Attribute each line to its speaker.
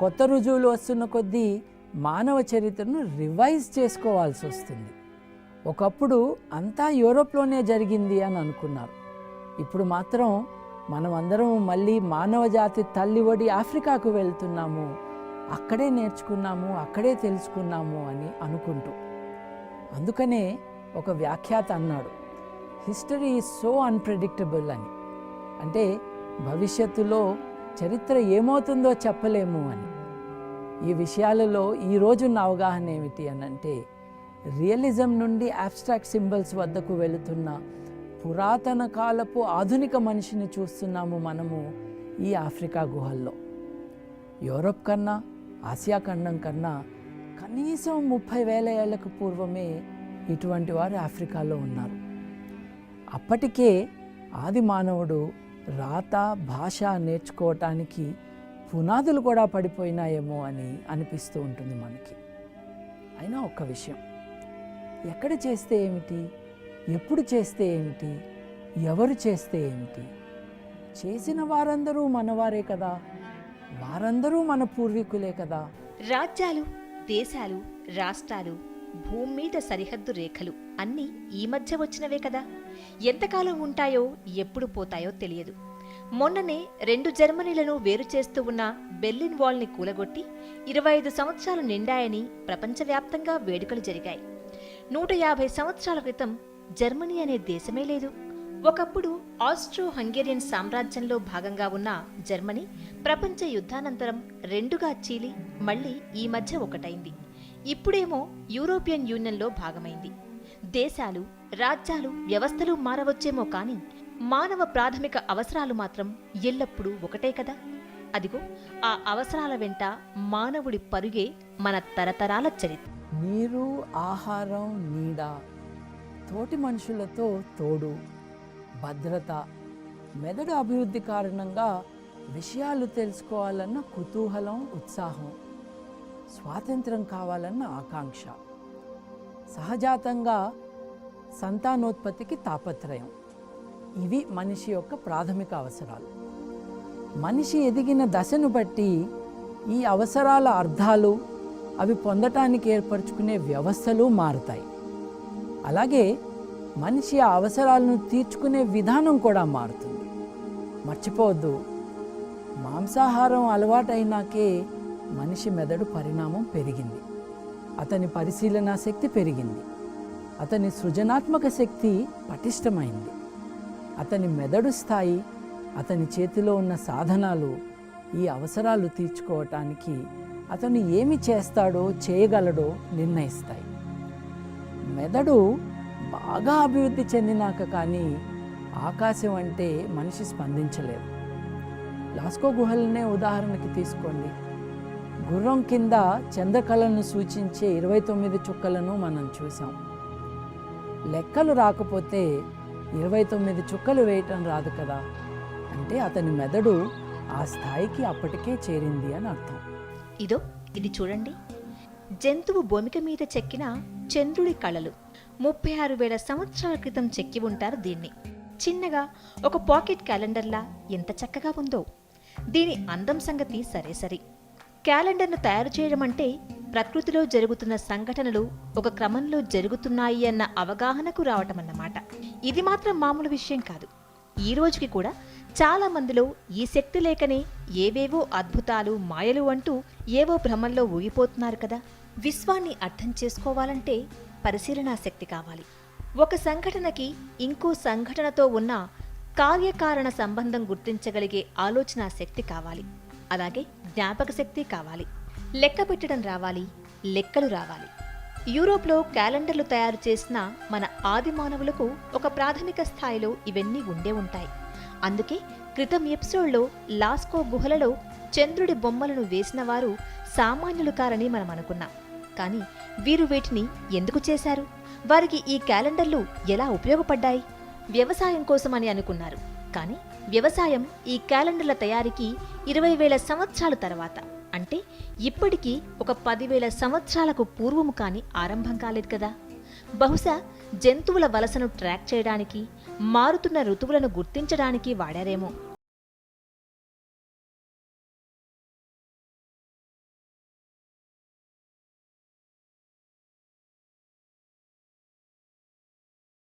Speaker 1: కొత్త రుజువులు వస్తున్న కొద్దీ మానవ చరిత్రను రివైజ్ చేసుకోవాల్సి వస్తుంది. ఒకప్పుడు అంతా యూరోప్లోనే జరిగింది అని అనుకున్నారు. ఇప్పుడు మాత్రం మనమందరం మళ్ళీ మానవజాతి తల్లి ఒడి ఆఫ్రికాకు వెళ్తున్నాము. అక్కడే నేర్చుకున్నాము అక్కడే తెలుసుకున్నాము అని అనుకుంటూ. అందుకనే ఒక వ్యాఖ్యాత అన్నాడు హిస్టరీ ఈజ్ సో అన్ప్రెడిక్టబుల్ అని. అంటే భవిష్యత్తులో చరిత్ర ఏమవుతుందో చెప్పలేము అని. ఈ విషయాలలో ఈరోజు నా అవగాహన ఏమిటి అని అంటే రియలిజం నుండి అబ్స్ట్రాక్ట్ సింబల్స్ వద్దకు వెళుతున్న పురాతన కాలపు ఆధునిక మనిషిని చూస్తున్నాము మనము ఈ ఆఫ్రికా గుహల్లో. యూరోప్ కన్నా ఆసియా ఖండం కన్నా కనీసం ముప్పై వేల ఏళ్ళకు పూర్వమే ఇటువంటి వారు ఆఫ్రికాలో ఉన్నారు. అప్పటికే ఆది మానవుడు రాత భాష నేర్చుకోవటానికి పునాదులు కూడా పడిపోయినాయేమో అని అనిపిస్తూ ఉంటుంది మనకి. అయినా ఒక్క విషయం. ఎక్కడ చేస్తే ఏమిటి? ఎప్పుడు చేస్తే ఏమిటి? ఎవరు చేస్తే ఏమిటి? చేసిన వారందరూ మనవారే కదా. వారందరూ మన పూర్వీకులే కదా.
Speaker 2: రాజ్యాలు దేశాలు రాష్ట్రాలు భూమి మీద సరిహద్దు రేఖలు అన్నీ ఈ మధ్య వచ్చినవే కదా. ఎంతకాలం ఉంటాయో ఎప్పుడు పోతాయో తెలియదు. మొన్ననే రెండు జర్మనీలను వేరు చేస్తూ ఉన్న బెర్లిన్ వాల్ని కూలగొట్టి ఇరవై ఐదు సంవత్సరాలు నిండాయని ప్రపంచవ్యాప్తంగా వేడుకలు జరిగాయి. నూట యాభై సంవత్సరాల క్రితం జర్మనీ అనే దేశమే లేదు. ఒకప్పుడు ఆస్ట్రో హంగేరియన్ సామ్రాజ్యంలో భాగంగా ఉన్న జర్మనీ ప్రపంచ యుద్ధానంతరం రెండుగా చీలి మళ్ళీ ఈ మధ్య ఒకటైంది. ఇప్పుడేమో యూరోపియన్ యూనియన్లో భాగమైంది. దేశాలు రాజ్యాలు వ్యవస్థలు మారవచ్చేమో కానీ మానవ ప్రాథమిక అవసరాలు మాత్రం ఎల్లప్పుడూ ఒకటే కదా? అదిగో ఆ అవసరాల వెంట మానవుడి పరుగే మన తరతరాల చరిత్ర.
Speaker 1: నీరు ఆహారం నీడ తోటి మనుషులతో తోడు భద్రత మెదడు అభివృద్ధి కారణంగా విషయాలు తెలుసుకోవాలన్న కుతూహలం ఉత్సాహం స్వాతంత్రం కావాలన్న ఆకాంక్ష. సహజాతంగా సంతానోత్పత్తికి తాపత్రయం. ఇవి మనిషి యొక్క ప్రాథమిక అవసరాలు. మనిషి ఎదిగిన దశను బట్టి ఈ అవసరాల అర్థాలు అవి పొందటానికి ఏర్పరచుకునే వ్యవస్థలు మారుతాయి. అలాగే మనిషి ఆ అవసరాలను తీర్చుకునే విధానం కూడా మారుతుంది. మర్చిపోవద్దు. మాంసాహారం అలవాటైనాకే మనిషి మెదడు పరిణామం పెరిగింది. అతని పరిశీలనా శక్తి పెరిగింది. అతని సృజనాత్మక శక్తి పటిష్టమైంది. అతని మెదడు స్థాయి అతని చేతిలో ఉన్న సాధనాలు ఈ అవసరాలు తీర్చుకోవటానికి అతను ఏమి చేస్తాడో చేయగలడో నిర్ణయిస్తాయి. మెదడు బాగా అభివృద్ధి చెందినాక కానీ ఆకాశం అంటే మనిషి స్పందించలేదు. లాస్కో గుహలనే ఉదాహరణకి తీసుకోండి. గుర్రం కింద చంద్రకళను సూచించే ఇరవై తొమ్మిది చుక్కలను మనం చూసాం లెక్కలు రాకపోతే ఇరవై తొమ్మిది చుక్కలు వేయటం రాదు కదా. అంటే అతని మెదడు ఆ స్థాయికి అప్పటికే చేరింది అని అర్థం.
Speaker 2: ఇదో ఇది చూడండి. జంతువు భూమిక మీద చెక్కిన చంద్రుడి కళలు. ముప్పై ఆరు వేల సంవత్సరాల క్రితం చెక్కి ఉంటారు దీన్ని. చిన్నగా ఒక పాకెట్ క్యాలెండర్లా ఎంత చక్కగా ఉందో. దీని అందం సంగతి సరే సరి క్యాలెండర్ను తయారు చేయడం అంటే ప్రకృతిలో జరుగుతున్న సంఘటనలు ఒక క్రమంలో జరుగుతున్నాయి అన్న అవగాహనకు రావటం అన్నమాట ఇది మాత్రం మామూలు విషయం కాదు. ఈ రోజుకి కూడా చాలా మందిలో ఈ శక్తి లేకనే ఏవేవో అద్భుతాలు మాయలు అంటూ ఏవో భ్రమంలో ఊగిపోతున్నారు కదా. విశ్వాన్ని అర్థం చేసుకోవాలంటే పరిశీలనా శక్తి కావాలి. ఒక సంఘటనకి ఇంకో సంఘటనతో ఉన్న కార్యకారణ సంబంధం గుర్తించగలిగే ఆలోచన శక్తి కావాలి. అలాగే జ్ఞాపక శక్తి కావాలి. లెక్క పెట్టడం రావాలి లెక్కలు రావాలి. యూరోప్లో క్యాలెండర్లు తయారు చేసిన మన ఆది మానవులకు ఒక ప్రాథమిక స్థాయిలో ఇవన్నీ ఉండే ఉంటాయి. అందుకే క్రితం ఎపిసోడ్లో లాస్కో గుహలలో చంద్రుడి బొమ్మలను వేసిన వారు సామాన్యులు కారని మనం అనుకున్నాం. కానీ వీరు వీటిని ఎందుకు చేశారు? వారికి ఈ క్యాలెండర్లు ఎలా ఉపయోగపడ్డాయి? వ్యవసాయం కోసమని అనుకున్నారు. కానీ వ్యవసాయం ఈ క్యాలెండర్ల తయారీకి ఇరవై వేల సంవత్సరాల తర్వాత. అంటే ఇప్పటికీ ఒక పదివేల సంవత్సరాలకు పూర్వము కాని ఆరంభం కాలేదు కదా. బహుశా జంతువుల వలసను ట్రాక్ చేయడానికి మారుతున్న ఋతువులను గుర్తించడానికి వాడారేమో.